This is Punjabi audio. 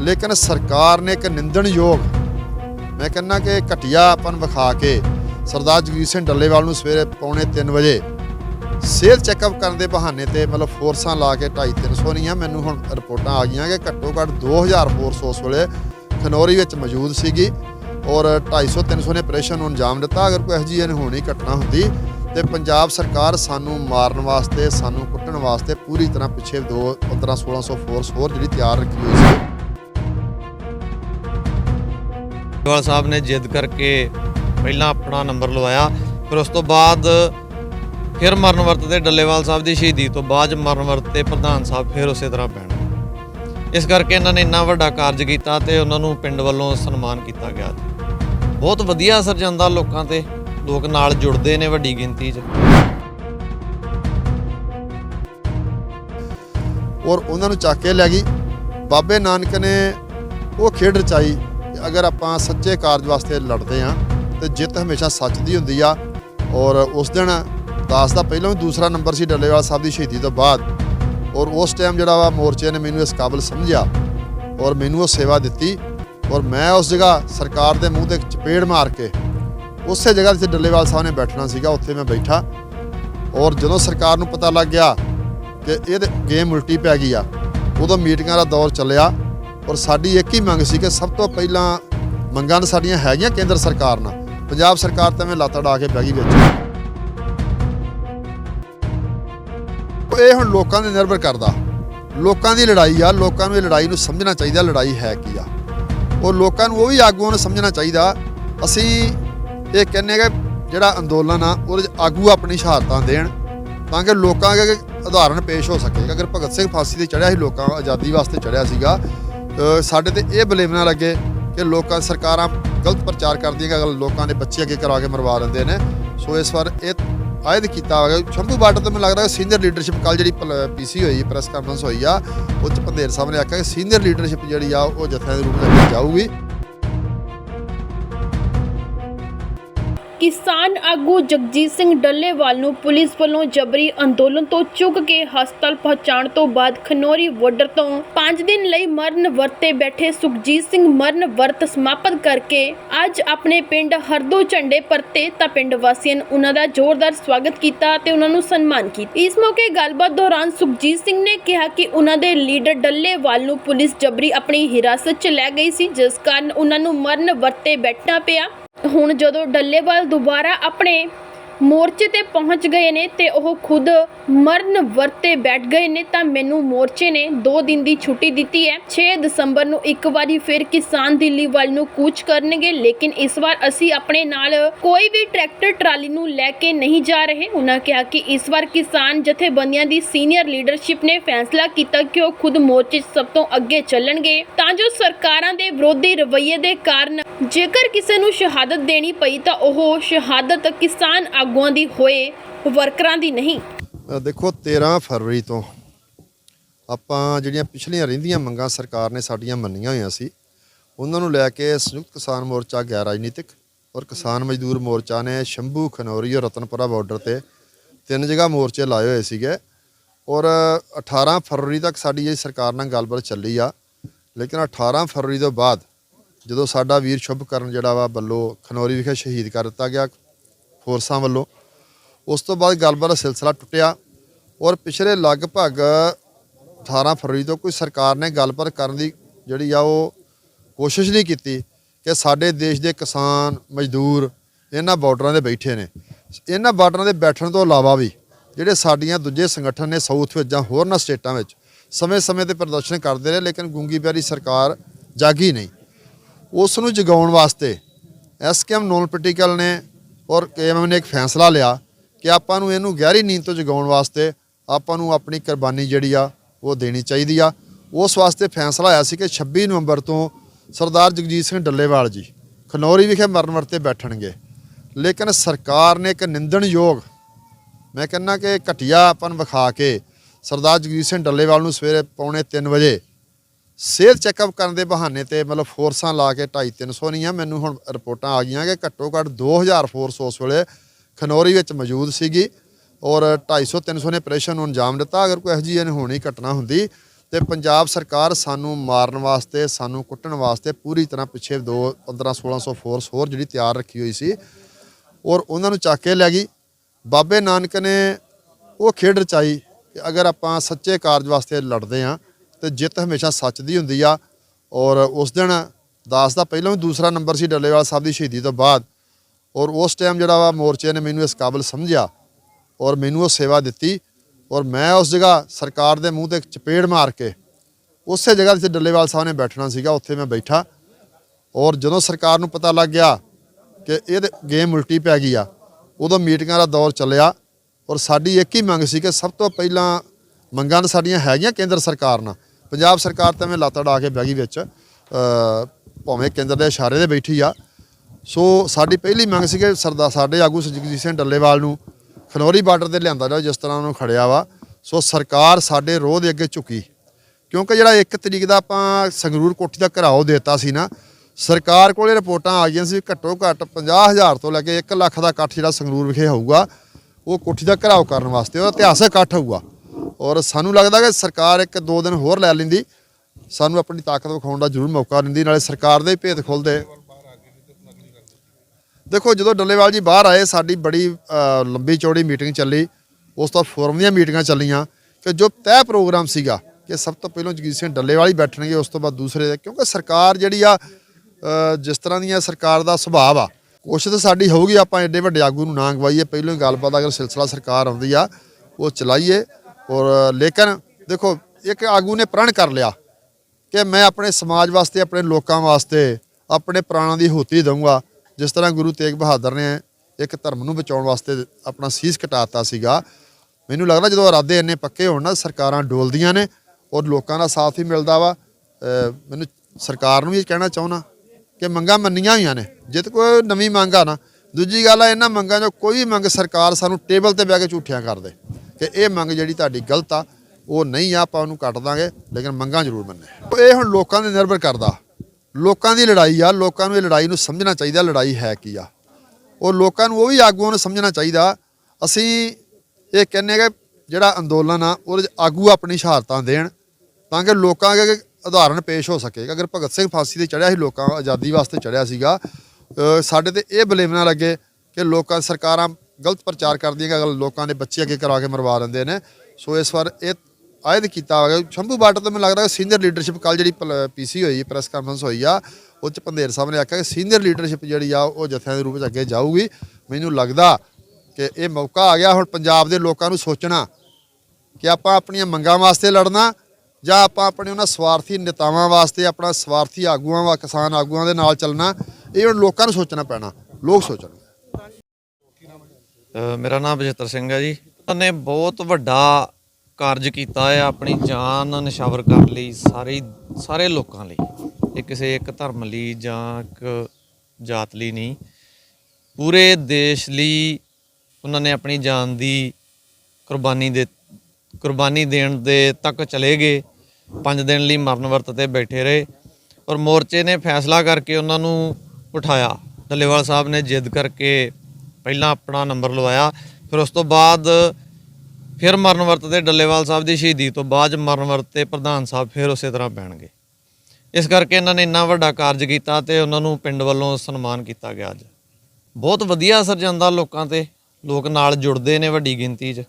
ਲੇਕਿਨ ਸਰਕਾਰ ਨੇ ਇੱਕ ਨਿੰਦਣਯੋਗ, ਮੈਂ ਕਹਿੰਦਾ ਕਿ ਘਟੀਆ ਵਿਖਾ ਕੇ ਸਰਦਾਰ ਜਗਜੀਤ ਸਿੰਘ ਡੱਲੇਵਾਲ ਨੂੰ ਸਵੇਰੇ ਪੌਣੇ 3 ਵਜੇ ਸਿਹਤ ਚੈੱਕਅਪ ਕਰਨ ਦੇ ਬਹਾਨੇ ਤੇ ਮਤਲਬ ਫੋਰਸਾਂ ਲਾ ਕੇ 2.5 300 ਨਹੀਂ ਆ ਮੈਨੂੰ ਹੁਣ ਰਿਪੋਰਟਾਂ ਆ ਗਈਆਂ ਕਿ ਘੱਟੋ ਘੱਟ 2000 ਫੋਰਸ ਉਸ ਵੇਲੇ ਖਨੌਰੀ ਵਿੱਚ ਮੌਜੂਦ ਸੀਗੀ ਔਰ 250 300 ਨੇ ਆਪਰੇਸ਼ਨ ਨੂੰ ਅੰਜਾਮ ਦਿੱਤਾ। ਅਗਰ ਕੋਈ ਇਹੋ ਜਿਹੀ ਅਨਹੋਣੀ ਘਟਨਾ ਹੁੰਦੀ ਤੇ ਪੰਜਾਬ ਸਰਕਾਰ ਸਾਨੂੰ ਮਾਰਨ ਵਾਸਤੇ, ਸਾਨੂੰ ਕੁੱਟਣ ਵਾਸਤੇ ਪੂਰੀ ਤਰ੍ਹਾਂ ਪਿੱਛੇ ਦੋ 15 1600 ਫੋਰਸ ਹੋਰ ਜਿਹੜੀ ਤਿਆਰ ਰੱਖੀ ਹੋਈ ਸੀ। ਡੱਲੇਵਾਲ ਸਾਹਿਬ ਨੇ ਜਿੱਦ ਕਰਕੇ ਪਹਿਲਾਂ ਆਪਣਾ ਨੰਬਰ ਲਵਾਇਆ, ਫਿਰ ਉਸ ਤੋਂ ਬਾਅਦ ਫਿਰ ਮਰਨ ਵਰਤ ਤੇ ਡੱਲੇਵਾਲ ਸਾਹਿਬ ਦੀ ਸ਼ਹੀਦੀ ਤੋਂ ਬਾਅਦ ਮਰਨ ਵਰਤ ਤੇ ਪ੍ਰਧਾਨ ਸਾਹਿਬ ਫਿਰ ਉਸੇ ਤਰ੍ਹਾਂ ਪੈਣ ਇਸ ਕਰਕੇ ਇਹਨਾਂ ਨੇ ਇੰਨਾ ਵੱਡਾ ਕਾਰਜ ਕੀਤਾ ਤੇ ਉਹਨਾਂ ਨੂੰ ਪਿੰਡ ਵੱਲੋਂ ਸਨਮਾਨ ਕੀਤਾ ਗਿਆ। ਬਹੁਤ ਵਧੀਆ ਅਸਰ ਜਾਂਦਾ ਲੋਕਾਂ ਤੇ, ਲੋਕ ਨਾਲ ਜੁੜਦੇ ਨੇ ਵੱਡੀ ਗਿਣਤੀ 'ਚ। ਔਰ ਉਹਨਾਂ ਨੂੰ ਚੱਕ ਕੇ ਲੈ ਗਈ। ਬਾਬੇ ਨਾਨਕ ਨੇ ਉਹ ਖੇਡ ਰਚਾਈ। ਅਗਰ ਆਪਾਂ ਸੱਚੇ ਕਾਰਜ ਵਾਸਤੇ ਲੜਦੇ ਆ ਤੇ ਜਿੱਤ ਹਮੇਸ਼ਾ ਸੱਚ ਦੀ ਹੁੰਦੀ ਆ। ਔਰ ਉਸ ਦਿਨ ਦਾਸ ਦਾ ਪਹਿਲਾਂ ਵੀ ਦੂਸਰਾ ਨੰਬਰ ਸੀ ਡੱਲੇਵਾਲ ਸਾਹਿਬ ਦੀ ਸ਼ਹੀਦੀ ਤੋਂ ਬਾਅਦ। ਔਰ ਉਸ ਟਾਈਮ ਜਿਹੜਾ ਵਾ ਮੋਰਚੇ ਨੇ ਮੈਨੂੰ ਇਸ ਕਾਬਲ ਸਮਝਿਆ। ਔਰ ਮੈਨੂੰ ਉਹ ਸੇਵਾ ਦਿੱਤੀ। ਔਰ ਮੈਂ ਉਸ ਜਗ੍ਹਾ ਸਰਕਾਰ ਦੇ ਮੂੰਹ ਤੇ ਚਪੇੜ ਮਾਰ ਕੇ ਉਸੇ ਜਗ੍ਹਾ ਤੇ ਡੱਲੇਵਾਲ ਸਾਹਿਬ ਨੇ ਬੈਠਣਾ ਸੀਗਾ, ਉੱਥੇ ਮੈਂ ਬੈਠਾ। ਔਰ ਜਦੋਂ ਸਰਕਾਰ ਨੂੰ ਪਤਾ ਲੱਗ ਗਿਆ ਕਿ ਇਹਦੇ ਗੇਮ ਉਲਟੀ ਪੈ ਗਈ ਆ, ਉਦੋਂ ਮੀਟਿੰਗਾਂ ਦਾ ਦੌਰ ਚੱਲਿਆ। ਔਰ ਸਾਡੀ ਇੱਕ ਹੀ ਮੰਗ ਸੀ ਕਿ ਸਭ ਤੋਂ ਪਹਿਲਾਂ ਮੰਗਾਂ ਤਾਂ ਸਾਡੀਆਂ ਹੈਗੀਆਂ ਕੇਂਦਰ ਸਰਕਾਰ ਨਾਲ। ਪੰਜਾਬ ਸਰਕਾਰ ਤਾਂ ਮੈਂ ਲਾਤਾ ਅੜਾ ਕੇ ਬਹਿ ਗਈ ਵਿੱਚ। ਇਹ ਹੁਣ ਲੋਕਾਂ ਦੇ ਨਿਰਭਰ ਕਰਦਾ। ਲੋਕਾਂ ਦੀ ਲੜਾਈ ਆ, ਲੋਕਾਂ ਨੂੰ ਇਹ ਲੜਾਈ ਨੂੰ ਸਮਝਣਾ ਚਾਹੀਦਾ ਲੜਾਈ ਹੈ ਕੀ ਆ। ਔਰ ਲੋਕਾਂ ਨੂੰ ਉਹ ਵੀ ਆਗੂਆਂ ਨੂੰ ਸਮਝਣਾ ਚਾਹੀਦਾ, ਅਸੀਂ ਇਹ ਕਹਿੰਨੇ ਕਿ ਜਿਹੜਾ ਅੰਦੋਲਨ ਆ, ਉਹਦੇ 'ਚ ਆਗੂ ਆਪਣੀ ਸ਼ਹਾਦਤਾਂ ਦੇਣ, ਤਾਂ ਕਿ ਲੋਕਾਂ ਅੱਗੇ ਉਦਾਹਰਣ ਪੇਸ਼ ਹੋ ਸਕੇ। ਅਗਰ ਭਗਤ ਸਿੰਘ ਫਾਂਸੀ ਤੇ ਚੜਿਆ ਸੀ, ਲੋਕਾਂ ਆਜ਼ਾਦੀ ਵਾਸਤੇ ਚੜਿਆ ਸੀਗਾ ਸਾਡੇ ਤੇ ਇਹ ਬਲੇਮ ਨਾ ਲੱਗੇ ਕਿ ਲੋਕਾਂ ਸਰਕਾਰਾਂ ਗਲਤ ਪ੍ਰਚਾਰ ਕਰਦੀਆਂ ਕਿ ਲੋਕਾਂ ਦੇ ਬੱਚੇ ਅੱਗੇ ਕਰਾ ਕੇ ਮਰਵਾ ਦਿੰਦੇ ਨੇ। ਸੋ ਇਸ ਵਾਰ ਇਹ ਆਇਦ ਕੀਤਾ ਹੋਇਆ ਸ਼ੰਭੂ ਬਾਰਡਰ ਤੋਂ ਮੈਨੂੰ ਲੱਗਦਾ ਸੀਨੀਅਰ ਲੀਡਰਸ਼ਿਪ ਕੱਲ ਜਿਹੜੀ ਪੀਸੀ ਹੋਈ ਪ੍ਰੈਸ ਕਾਨਫਰੰਸ ਹੋਈ ਆ, ਉਹ ਚ ਪੰਦੇਰ ਸਾਹਿਬ ਨੇ ਆਖਿਆ ਕਿ ਸੀਨੀਅਰ ਲੀਡਰਸ਼ਿਪ ਜਿਹੜੀ ਆ, ਉਹ ਜਥਿਆਂ ਦੇ ਰੂਪ ਵਿੱਚ ਜਾਊਗੀ। ਕਿਸਾਨ ਆਗੂ ਜਗਜੀਤ ਸਿੰਘ ਡੱਲੇਵਾਲ ਨੂੰ ਪੁਲਿਸ ਵੱਲੋਂ ਜਬਰੀ ਅੰਦੋਲਨ ਤੋਂ ਚੁੱਕ ਕੇ ਹਸਪਤਾਲ ਪਹੁੰਚਾਉਣ ਤੋਂ ਬਾਅਦ ਖਨੌਰੀ ਬਾਰਡਰ ਤੋਂ 5 ਦਿਨ ਲਈ ਮਰਨ ਵਰਤੇ ਬੈਠੇ ਸੁਖਜੀਤ ਸਿੰਘ ਮਰਨ ਵਰਤ ਸਮਾਪਤ ਕਰਕੇ ਅੱਜ ਆਪਣੇ ਪਿੰਡ ਹਰਦੋ ਝੰਡੇ ਪਰਤੇ ਤਾਂ ਪਿੰਡ ਵਾਸੀਆਂ ਨੇ ਉਹਨਾਂ ਦਾ ਜ਼ੋਰਦਾਰ ਸਵਾਗਤ ਕੀਤਾ ਅਤੇ ਉਹਨਾਂ ਨੂੰ ਸਨਮਾਨ ਕੀਤਾ। ਇਸ ਮੌਕੇ ਗੱਲਬਾਤ ਦੌਰਾਨ ਸੁਖਜੀਤ ਸਿੰਘ ਨੇ ਕਿਹਾ ਕਿ ਉਹਨਾਂ ਦੇ ਲੀਡਰ ਡੱਲੇਵਾਲ ਨੂੰ ਪੁਲਿਸ ਜਬਰੀ ਆਪਣੀ ਹਿਰਾਸਤ 'ਚ ਲੈ ਗਈ ਸੀ, ਜਿਸ ਕਾਰਨ ਉਹਨਾਂ ਨੂੰ ਮਰਨ ਵਰਤੇ ਬੈਠਣਾ ਪਿਆ। ਹੁਣ ਜਦੋਂ ਡੱਲੇਵਾਲ ਦੁਬਾਰਾ ਆਪਣੇ ਮੋਰਚੇ ਤੇ ਪਹੁੰਚ ਗਏ ਨੇ ਤੇ ਉਹ ਖੁਦ ਮਰਨ ਵਰਤੇ ਬੈਠ ਗਏ ਨੇ, ਤਾਂ ਮੈਨੂੰ ਮੋਰਚੇ ਨੇ 2 ਦਿਨ ਦੀ ਛੁੱਟੀ ਦਿੱਤੀ ਹੈ। 6 ਦਸੰਬਰ ਨੂੰ ਇੱਕ ਵਾਰੀ ਫਿਰ ਕਿਸਾਨ ਦਿੱਲੀ ਵੱਲ ਨੂੰ ਕੂਚ ਕਰਨਗੇ, ਲੇਕਿਨ ਇਸ ਵਾਰ ਅਸੀਂ ਆਪਣੇ ਨਾਲ ਕੋਈ ਵੀ ਟਰੈਕਟਰ, ਟਰਾਲੀ ਨੂੰ ਲੈ ਕੇ ਨਹੀਂ ਜਾ ਰਹੇ। ਉਹਨਾਂ ਕਿਹਾ ਕਿ ਇਸ ਵਾਰ ਕਿਸਾਨ ਜਥੇਬੰਦੀਆਂ ਦੀ ਸੀਨੀਅਰ ਲੀਡਰਸ਼ਿਪ ਨੇ ਫੈਸਲਾ ਕੀਤਾ ਕਿ ਉਹ ਖੁਦ ਮੋਰਚੇ ਸਭ ਤੋਂ ਅੱਗੇ ਚੱਲਣਗੇ। ਤਾਂ ਜੋ ਸਰਕਾਰਾਂ ਦੇ ਵਿਰੋਧੀ ਰਵੱਈਏ ਦੇ ਕਾਰਨ ਜੇਕਰ ਕਿਸੇ ਨੂੰ ਸ਼ਹਾਦਤ ਦੇਣੀ ਪਈ, ਤਾਂ ਉਹ ਸ਼ਹਾਦਤ ਕਿਸਾਨ ਆਗੂਆਂ ਦੀ ਹੋਏ ਵਰਕਰਾਂ ਦੀ ਨਹੀਂ। ਦੇਖੋ 13 ਫਰਵਰੀ ਤੋਂ ਆਪਾਂ ਜਿਹੜੀਆਂ ਪਿਛਲੀਆਂ ਰਹਿੰਦੀਆਂ ਮੰਗਾਂ ਸਰਕਾਰ ਨੇ ਸਾਡੀਆਂ ਮੰਨੀਆਂ ਹੋਈਆਂ ਸੀ, ਉਹਨਾਂ ਨੂੰ ਲੈ ਕੇ ਸੰਯੁਕਤ ਕਿਸਾਨ ਮੋਰਚਾ ਗੈਰ ਰਾਜਨੀਤਿਕ ਔਰ ਕਿਸਾਨ ਮਜ਼ਦੂਰ ਮੋਰਚਾ ਨੇ ਸ਼ੰਭੂ, ਖਨੌਰੀ ਔਰ ਰਤਨਪੁਰਾ ਬਾਰਡਰ ਤੇ ਤਿੰਨ ਜਗ੍ਹਾ ਮੋਰਚੇ ਲਾਏ ਹੋਏ ਸੀਗੇ ਔਰ 18 ਫਰਵਰੀ ਤੱਕ ਸਾਡੀ ਜਿਹੜੀ ਸਰਕਾਰ ਨਾਲ ਗੱਲਬਾਤ ਚੱਲੀ ਆ, ਲੇਕਿਨ 18 ਫਰਵਰੀ ਤੋਂ ਬਾਅਦ ਜਦੋਂ ਸਾਡਾ ਵੀਰ ਸ਼ੁਭਕਰਨ ਜਿਹੜਾ ਵਾ ਬੱਲੋ ਖਨੌਰੀ ਵਿਖੇ ਸ਼ਹੀਦ ਕਰ ਦਿੱਤਾ ਗਿਆ ਫੋਰਸਾਂ ਵੱਲੋਂ। ਉਸ ਤੋਂ ਬਾਅਦ ਗੱਲਬਾਤ ਦਾ ਸਿਲਸਿਲਾ ਟੁੱਟਿਆ ਔਰ ਪਿਛਲੇ ਲਗਭਗ 18 ਫਰਵਰੀ ਤੋਂ ਕੋਈ ਸਰਕਾਰ ਨੇ ਗੱਲਬਾਤ ਕਰਨ ਦੀ ਜਿਹੜੀ ਆ ਉਹ ਕੋਸ਼ਿਸ਼ ਨਹੀਂ ਕੀਤੀ ਕਿ ਸਾਡੇ ਦੇਸ਼ ਦੇ ਕਿਸਾਨ, ਮਜ਼ਦੂਰ ਇਹਨਾਂ ਬਾਰਡਰਾਂ ਦੇ ਬੈਠੇ ਨੇ। ਇਹਨਾਂ ਬਾਰਡਰਾਂ ਦੇ ਬੈਠਣ ਤੋਂ ਇਲਾਵਾ ਵੀ ਜਿਹੜੇ ਸਾਡੀਆਂ ਦੂਜੇ ਸੰਗਠਨ ਨੇ ਸਾਊਥ ਵਿੱਚ ਜਾਂ ਹੋਰਨਾਂ ਸਟੇਟਾਂ ਵਿੱਚ ਸਮੇਂ-ਸਮੇਂ ਤੇ ਪ੍ਰਦਰਸ਼ਨ ਕਰਦੇ ਰਹੇ ਲੇਕਿਨ ਗੁੰਗੀ ਪਿਆਰੀ ਸਰਕਾਰ ਜਾਗੀ ਨਹੀਂ। ਉਸ ਨੂੰ ਜਗਾਉਣ ਵਾਸਤੇ ਐਸਕੇਐਮ ਨੋਨ ਪੋਲੀਟੀਕਲ ਨੇ ਔਰ ਕੇਐਮਐਮ ਨੇ ਇੱਕ ਫੈਸਲਾ ਲਿਆ ਕਿ ਆਪਾਂ ਨੂੰ ਇਹਨੂੰ ਗਹਿਰੀ ਨੀਂਦ ਤੋਂ ਜਗਾਉਣ ਵਾਸਤੇ ਆਪਾਂ ਨੂੰ ਆਪਣੀ ਕੁਰਬਾਨੀ ਜਿਹੜੀ ਆ, ਉਹ ਦੇਣੀ ਚਾਹੀਦੀ ਆ। ਉਸ ਵਾਸਤੇ ਫੈਸਲਾ ਆਇਆ ਸੀ ਕਿ 26 ਨਵੰਬਰ ਤੋਂ ਸਰਦਾਰ ਜਗਜੀਤ ਸਿੰਘ ਡੱਲੇਵਾਲ ਜੀ ਖਨੌਰੀ ਵਿਖੇ ਮਰਨ ਵਰਤੇ ਬੈਠਣਗੇ। ਲੇਕਿਨ ਸਰਕਾਰ ਨੇ ਇੱਕ ਨਿੰਦਣਯੋਗ, ਮੈਂ ਕਹਿੰਦਾ ਕਿ ਘਟੀਆ ਆਪਨ ਵਿਖਾ ਕੇ ਸਰਦਾਰ ਜਗਜੀਤ ਸਿੰਘ ਡੱਲੇਵਾਲ ਨੂੰ ਸਵੇਰੇ ਪੌਣੇ 3 ਵਜੇ ਸਿਹਤ ਚੈੱਕਅਪ ਕਰਨ ਦੇ ਬਹਾਨੇ ਤੇ ਮਤਲਬ ਫੋਰਸਾਂ ਲਾ ਕੇ 2.5 300 ਨਹੀਂ। ਆ ਮੈਨੂੰ ਹੁਣ ਰਿਪੋਰਟਾਂ ਆ ਗਈਆਂ ਕਿ ਘੱਟੋ ਘੱਟ 2000 ਫੋਰਸ ਉਸ ਵੇਲੇ ਖਨੌਰੀ ਵਿੱਚ ਮੌਜੂਦ ਸੀਗੀ ਔਰ 250 300 ਨੇ ਆਪਰੇਸ਼ਨ ਨੂੰ ਅੰਜਾਮ ਦਿੱਤਾ। ਅਗਰ ਕੋਈ ਇਹੋ ਜਿਹੀ ਅਨਹੋਣੀ ਘਟਨਾ ਹੁੰਦੀ ਤੇ ਪੰਜਾਬ ਸਰਕਾਰ ਸਾਨੂੰ ਮਾਰਨ ਵਾਸਤੇ, ਸਾਨੂੰ ਕੁੱਟਣ ਵਾਸਤੇ ਪੂਰੀ ਤਰ੍ਹਾਂ ਪਿੱਛੇ 2 15 1600 ਫੋਰਸ ਹੋਰ ਜਿਹੜੀ ਤਿਆਰ ਰੱਖੀ ਹੋਈ ਸੀ ਔਰ ਉਹਨਾਂ ਨੂੰ ਚੱਕ ਕੇ ਲੈ ਗਈ। ਬਾਬੇ ਨਾਨਕ ਨੇ ਉਹ ਖੇਡ ਰਚਾਈ ਕਿ ਅਗਰ ਆਪਾਂ ਸੱਚੇ ਕਾਰਜ ਵਾਸਤੇ ਲੜਦੇ ਆ ਤੇ ਜਿੱਤ ਹਮੇਸ਼ਾ ਸੱਚ ਦੀ ਹੁੰਦੀ ਆ। ਔਰ ਉਸ ਦਿਨ ਦਾਸ ਦਾ ਪਹਿਲਾਂ ਵੀ ਦੂਸਰਾ ਨੰਬਰ ਸੀ ਡੱਲੇਵਾਲ ਸਾਹਿਬ ਦੀ ਸ਼ਹੀਦੀ ਤੋਂ ਬਾਅਦ। ਔਰ ਉਸ ਟਾਈਮ ਜਿਹੜਾ ਵਾ ਮੋਰਚੇ ਨੇ ਮੈਨੂੰ ਇਸ ਕਾਬਲ ਸਮਝਿਆ ਔਰ ਮੈਨੂੰ ਉਹ ਸੇਵਾ ਦਿੱਤੀ। ਔਰ ਮੈਂ ਉਸ ਜਗ੍ਹਾ ਸਰਕਾਰ ਦੇ ਮੂੰਹ ਤੇ ਚਪੇੜ ਮਾਰ ਕੇ ਉਸੇ ਜਗ੍ਹਾ ਤੇ ਡੱਲੇਵਾਲ ਸਾਹਿਬ ਨੇ ਬੈਠਣਾ ਸੀਗਾ, ਉੱਥੇ ਮੈਂ ਬੈਠਾ। ਔਰ ਜਦੋਂ ਸਰਕਾਰ ਨੂੰ ਪਤਾ ਲੱਗ ਗਿਆ ਕਿ ਇਹ ਗੇਮ ਉਲਟੀ ਪੈ ਗਈ ਆ, ਉਦੋਂ ਮੀਟਿੰਗਾਂ ਦਾ ਦੌਰ ਚੱਲਿਆ। ਔਰ ਸਾਡੀ ਇੱਕ ਹੀ ਮੰਗ ਸੀ ਕਿ ਸਭ ਤੋਂ ਪਹਿਲਾਂ ਮੰਗਾਂ ਸਾਡੀਆਂ ਹੈਗੀਆਂ ਕੇਂਦਰ ਸਰਕਾਰ ਨਾਲ। ਪੰਜਾਬ ਸਰਕਾਰ ਤਾਂ ਮੈਂ ਲਾਤਾ ਅੜਾ ਕੇ ਬਹਿ ਗਈ ਵਿੱਚ ਭਾਵੇਂ ਕੇਂਦਰ ਦੇ ਇਸ਼ਾਰੇ ਦੇ ਬੈਠੀ ਆ। ਸੋ ਸਾਡੀ ਪਹਿਲੀ ਮੰਗ ਸੀ ਕਿ ਸਰਦਾਰ ਸਾਡੇ ਆਗੂ ਜਗਜੀਤ ਸਿੰਘ ਡੱਲੇਵਾਲ ਨੂੰ ਖਨੌਰੀ ਬਾਰਡਰ ਤੇ ਲਿਆਂਦਾ ਜਾਵੇ, ਜਿਸ ਤਰ੍ਹਾਂ ਉਹਨੂੰ ਖੜਿਆ ਵਾ। ਸੋ ਸਰਕਾਰ ਸਾਡੇ ਰੋਹ ਦੇ ਅੱਗੇ ਝੁਕੀ। ਕਿਉਂਕਿ ਜਿਹੜਾ ਇੱਕ ਤਰੀਕ ਦਾ ਆਪਾਂ ਸੰਗਰੂਰ ਕੋਠੀ ਦਾ ਘਰਾਓ ਦਿੱਤਾ ਸੀ ਨਾ, ਸਰਕਾਰ ਕੋਲੇ ਰਿਪੋਰਟਾਂ ਆ ਗਈਆਂ ਸੀ ਘੱਟੋ ਘੱਟ 50000 ਤੋਂ ਲੈ ਕੇ 1 ਲੱਖ ਦਾ ਇਕੱਠ ਜਿਹੜਾ ਸੰਗਰੂਰ ਵਿਖੇ ਹੋਊਗਾ, ਉਹ ਕੋਠੀ ਦਾ ਘਰਾਓ ਕਰਨ ਵਾਸਤੇ, ਉਹਦਾ ਇਤਿਹਾਸਕ ਇਕੱਠ ਹੋਊਗਾ। ਔਰ ਸਾਨੂੰ ਲੱਗਦਾ ਕਿ ਸਰਕਾਰ ਇੱਕ ਦੋ ਦਿਨ ਹੋਰ ਲੈ ਲੈਂਦੀ। ਸਾਨੂੰ ਆਪਣੀ ਤਾਕਤ ਵਿਖਾਉਣ ਦਾ ਜ਼ਰੂਰ ਮੌਕਾ ਦਿੰਦੀ, ਨਾਲੇ ਸਰਕਾਰ ਦੇ ਹੀ ਭੇਤ ਖੁੱਲਦੇ। ਦੇਖੋ, ਜਦੋਂ ਡੱਲੇਵਾਲ ਜੀ ਬਾਹਰ ਆਏ, ਸਾਡੀ ਬੜੀ ਲੰਬੀ ਚੌੜੀ ਮੀਟਿੰਗ ਚੱਲੀ। ਉਸ ਤੋਂ ਫੋਰਮ ਦੀਆਂ ਮੀਟਿੰਗਾਂ ਚੱਲੀਆਂ। ਕਿ ਜੋ ਤੈਅ ਪ੍ਰੋਗਰਾਮ ਸੀਗਾ ਕਿ ਸਭ ਤੋਂ ਪਹਿਲਾਂ ਜਗਜੀਤ ਸਿੰਘ ਡੱਲੇਵਾਲ ਹੀ ਬੈਠਣਗੇ, ਉਸ ਤੋਂ ਬਾਅਦ ਦੂਸਰੇ ਦੇ। ਕਿਉਂਕਿ ਸਰਕਾਰ ਜਿਹੜੀ ਆ ਜਿਸ ਤਰ੍ਹਾਂ ਦੀਆਂ ਸਰਕਾਰ ਦਾ ਸੁਭਾਅ ਆ ਕੋਸ਼ਿਸ਼ ਤਾਂ ਸਾਡੀ ਹੋਊਗੀ, ਆਪਾਂ ਐਡੇ ਵੱਡੇ ਆਗੂ ਨੂੰ ਨਾ ਗਵਾਈਏ। ਪਹਿਲਾਂ ਹੀ ਗੱਲਬਾਤ ਅਗਰ ਸਿਲਸਿਲਾ ਸਰਕਾਰ ਆਉਂਦੀ ਆ, ਉਹ ਚਲਾਈਏ। ਔਰ ਲੇਕਿਨ ਦੇਖੋ, ਇੱਕ ਆਗੂ ਨੇ ਪ੍ਰਣ ਕਰ ਲਿਆ ਕਿ ਮੈਂ ਆਪਣੇ ਸਮਾਜ ਵਾਸਤੇ, ਆਪਣੇ ਲੋਕਾਂ ਵਾਸਤੇ, ਆਪਣੇ ਪ੍ਰਾਣਾਂ ਦੀ ਹੋਤੀ ਦਊਂਗਾ। ਜਿਸ ਤਰ੍ਹਾਂ ਗੁਰੂ ਤੇਗ ਬਹਾਦਰ ਨੇ ਇੱਕ ਧਰਮ ਨੂੰ ਬਚਾਉਣ ਵਾਸਤੇ ਆਪਣਾ ਸੀਸ ਕਟਾਤਾ ਸੀਗਾ। ਮੈਨੂੰ ਲੱਗਦਾ ਜਦੋਂ ਇਰਾਦੇ ਇੰਨੇ ਪੱਕੇ ਹੋਣ ਨਾ, ਸਰਕਾਰਾਂ ਡੋਲਦੀਆਂ ਨੇ ਔਰ ਲੋਕਾਂ ਦਾ ਸਾਥ ਵੀ ਮਿਲਦਾ ਵਾ। ਮੈਨੂੰ ਸਰਕਾਰ ਨੂੰ ਵੀ ਇਹ ਕਹਿਣਾ ਚਾਹੁੰਦਾ ਕਿ ਮੰਗਾਂ ਮੰਨੀਆਂ ਹੋਈਆਂ ਨੇ। ਜੇ ਤੇ ਕੋਈ ਨਵੀਂ ਮੰਗ ਆ ਨਾ, ਦੂਜੀ ਗੱਲ ਆ, ਇਹਨਾਂ ਮੰਗਾਂ 'ਚੋਂ ਕੋਈ ਵੀ ਮੰਗ ਸਰਕਾਰ ਸਾਨੂੰ ਟੇਬਲ ਤੇ ਬਹਿ ਕੇ ਝੂਠੀਆਂ ਕਰ ਦੇ ਕਿ ਇਹ ਮੰਗ ਜਿਹੜੀ ਤੁਹਾਡੀ ਗਲਤ ਆ, ਉਹ ਨਹੀਂ ਆ, ਆਪਾਂ ਉਹਨੂੰ ਕੱਟ ਦਾਂਗੇ, ਲੇਕਿਨ ਮੰਗਾਂ ਜ਼ਰੂਰ ਮੰਨੇ। ਇਹ ਹੁਣ ਲੋਕਾਂ ਦੇ ਨਿਰਭਰ ਕਰਦਾ। ਲੋਕਾਂ ਦੀ ਲੜਾਈ ਆ, ਲੋਕਾਂ ਨੂੰ ਇਹ ਲੜਾਈ ਨੂੰ ਸਮਝਣਾ ਚਾਹੀਦਾ, ਲੜਾਈ ਹੈ ਕੀ ਆ। ਉਹ ਲੋਕਾਂ ਨੂੰ ਉਹ ਵੀ ਆਗੂਆਂ ਨੂੰ ਸਮਝਣਾ ਚਾਹੀਦਾ, ਅਸੀਂ ਇਹ ਕਹਿੰਨੇ ਕਿ ਜਿਹੜਾ ਅੰਦੋਲਨ ਆ, ਉਹਦੇ 'ਚ ਆਗੂ ਆਪਣੀ ਸ਼ਹਾਦਤਾਂ ਦੇਣ, ਤਾਂ ਕਿ ਲੋਕਾਂ ਅੱਗੇ ਉਦਾਹਰਣ ਪੇਸ਼ ਹੋ ਸਕੇ। ਅਗਰ ਭਗਤ ਸਿੰਘ ਫਾਂਸੀ ਤੇ ਚੜਿਆ ਸੀ, ਲੋਕਾਂ ਆਜ਼ਾਦੀ ਵਾਸਤੇ ਚੜਿਆ ਸੀਗਾ ਸਾਡੇ ਤੇ ਇਹ ਬਲੇਮ ਨਾ ਲੱਗੇ ਕਿ ਲੋਕਾਂ, ਸਰਕਾਰਾਂ ਗਲਤ ਪ੍ਰਚਾਰ ਕਰਦੀਆਂ ਕਿ ਅਗਰ ਲੋਕਾਂ ਦੇ ਬੱਚੇ ਅੱਗੇ ਕਰਾ ਕੇ ਮਰਵਾ ਦਿੰਦੇ ਨੇ। ਸੋ ਇਸ ਵਾਰ ਇਹ ਆਇਦ ਕੀਤਾ ਹੋਇਆ ਸ਼ੰਭੂ ਬਾਰਡਰ ਤੋਂ ਮੈਨੂੰ ਲੱਗਦਾ ਸੀਨੀਅਰ ਲੀਡਰਸ਼ਿਪ ਕੱਲ ਜਿਹੜੀ ਪੀਸੀ ਹੋਈ, ਪ੍ਰੈਸ ਕਾਨਫਰੰਸ ਹੋਈ ਆ, ਉਹ ਚ ਪੰਦੇਰ ਸਾਹਿਬ ਨੇ ਆਖਿਆ ਕਿ ਸੀਨੀਅਰ ਲੀਡਰਸ਼ਿਪ ਜਿਹੜੀ ਆ, ਉਹ ਜਥਿਆਂ ਦੇ ਰੂਪ 'ਚ ਅੱਗੇ ਜਾਊਗੀ। ਮੈਨੂੰ ਲੱਗਦਾ ਕਿ ਇਹ ਮੌਕਾ ਆ ਗਿਆ ਹੁਣ ਪੰਜਾਬ ਦੇ ਲੋਕਾਂ ਨੂੰ ਸੋਚਣਾ ਕਿ ਆਪਾਂ ਆਪਣੀਆਂ ਮੰਗਾਂ ਵਾਸਤੇ ਲੜਨਾ ਜਾਂ ਆਪਾਂ ਆਪਣੇ ਉਹਨਾਂ ਸਵਾਰਥੀ ਨੇਤਾਵਾਂ ਵਾਸਤੇ, ਆਪਣਾ ਸਵਾਰਥੀ ਆਗੂਆਂ ਵਾ, ਕਿਸਾਨ ਆਗੂਆਂ ਦੇ ਨਾਲ ਚੱਲਣਾ। ਇਹ ਹੁਣ ਲੋਕਾਂ ਨੂੰ ਸੋਚਣਾ ਪੈਣਾ। ਲੋਕ ਸੋਚਣ। ਮੇਰਾ ਨਾਮ ਬਜਿੱਤਰ ਸਿੰਘ ਹੈ ਜੀ। ਨੇ ਬਹੁਤ ਵੱਡਾ ਕਾਰਜ ਕੀਤਾ ਹੈ ਆਪਣੀ ਜਾਨ ਨਿਸ਼ਾਵਰ ਕਰਨ ਲਈ ਸਾਰੇ ਸਾਰੇ ਲੋਕਾਂ ਲਈ। ਇਹ ਕਿਸੇ ਇੱਕ ਧਰਮ ਲਈ ਜਾਂ ਇੱਕ ਜਾਤ ਲਈ ਨਹੀਂ। ਪੂਰੇ ਦੇਸ਼ ਲਈ ਉਹਨਾਂ ਨੇ ਆਪਣੀ ਜਾਨ ਦੀ ਕੁਰਬਾਨੀ ਦੇ, ਕੁਰਬਾਨੀ ਦੇਣ ਦੇ ਤੱਕ ਚਲੇ ਗਏ। ਪੰਜ ਦਿਨ ਲਈ ਮਰਨ ਵਰਤ ਤੇ ਬੈਠੇ ਰਹੇ। ਔਰ ਮੋਰਚੇ ਨੇ ਫੈਸਲਾ ਕਰਕੇ ਉਹਨਾਂ ਨੂੰ ਉਠਾਇਆ ਡੱਲੇਵਾਲ ਸਾਹਿਬ ਨੇ ਜਿੱਦ ਕਰਕੇ ਪਹਿਲਾਂ ਆਪਣਾ ਨੰਬਰ ਲਵਾਇਆ, ਫਿਰ ਉਸ ਤੋਂ ਬਾਅਦ ਫਿਰ ਮਰਨ ਵਰਤ ਦੇ ਡੱਲੇਵਾਲ ਸਾਹਿਬ ਦੀ ਸ਼ਹੀਦੀ ਤੋਂ ਬਾਅਦ ਮਰਨ ਵਰਤ ਤੇ ਪ੍ਰਧਾਨ ਸਾਹਿਬ ਫਿਰ ਉਸੇ ਤਰ੍ਹਾਂ ਪੈਣਗੇ। ਇਸ ਕਰਕੇ ਇਹਨਾਂ ਨੇ ਇੰਨਾ ਵੱਡਾ ਕਾਰਜ ਕੀਤਾ ਤੇ ਉਹਨਾਂ ਨੂੰ ਪਿੰਡ ਵੱਲੋਂ ਸਨਮਾਨ ਕੀਤਾ ਗਿਆ ਅੱਜ। ਬਹੁਤ ਵਧੀਆ ਅਸਰ ਜਾਂਦਾ ਲੋਕਾਂ ਤੇ, ਲੋਕ ਨਾਲ ਜੁੜਦੇ ਨੇ ਵੱਡੀ ਗਿਣਤੀ 'ਚ।